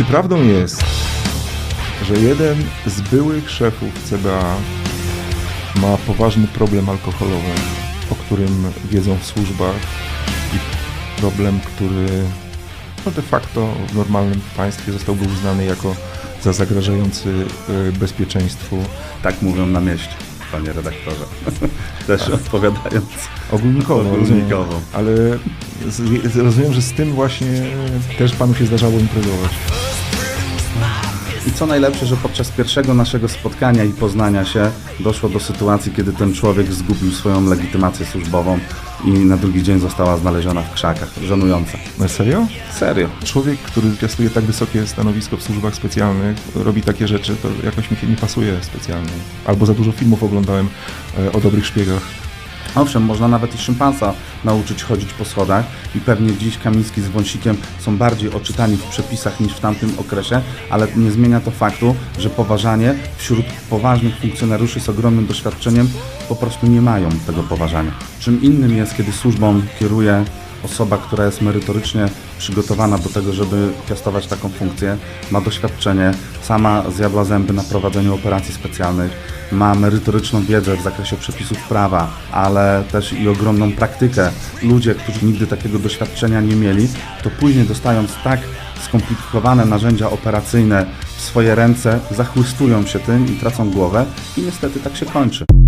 Czy prawdą jest, że jeden z byłych szefów CBA ma poważny problem alkoholowy, o którym wiedzą w służbach i problem, który no de facto w normalnym państwie zostałby uznany jako za zagrażający y, bezpieczeństwu Tak mówią na mieście, panie redaktorze. Też odpowiadając. ogólnikowo. Ogólnikowo. Ale z, rozumiem, że z tym właśnie też panu się zdarzało imprezować. I co najlepsze, że podczas pierwszego naszego spotkania i poznania się doszło do sytuacji, kiedy ten człowiek zgubił swoją legitymację służbową i na drugi dzień została znaleziona w krzakach. Żenujące. No serio? Serio. Człowiek, który piastuje tak wysokie stanowisko w służbach specjalnych, robi takie rzeczy, to jakoś mi się nie pasuje specjalnie. Albo za dużo filmów oglądałem e, o dobrych szpiegach. Owszem, można nawet i szympansa nauczyć chodzić po schodach i pewnie dziś Kamiński z Wąsikiem są bardziej oczytani w przepisach niż w tamtym okresie, ale nie zmienia to faktu, że poważanie wśród poważnych funkcjonariuszy z ogromnym doświadczeniem po prostu nie mają tego poważania. Czym innym jest, kiedy służbą kieruje osoba, która jest merytorycznie przygotowana do tego, żeby piastować taką funkcję, ma doświadczenie, sama zjadła zęby na prowadzeniu operacji specjalnych, ma merytoryczną wiedzę w zakresie przepisów prawa, ale też i ogromną praktykę. Ludzie, którzy nigdy takiego doświadczenia nie mieli, to później dostając tak skomplikowane narzędzia operacyjne w swoje ręce, zachłystują się tym i tracą głowę i niestety tak się kończy.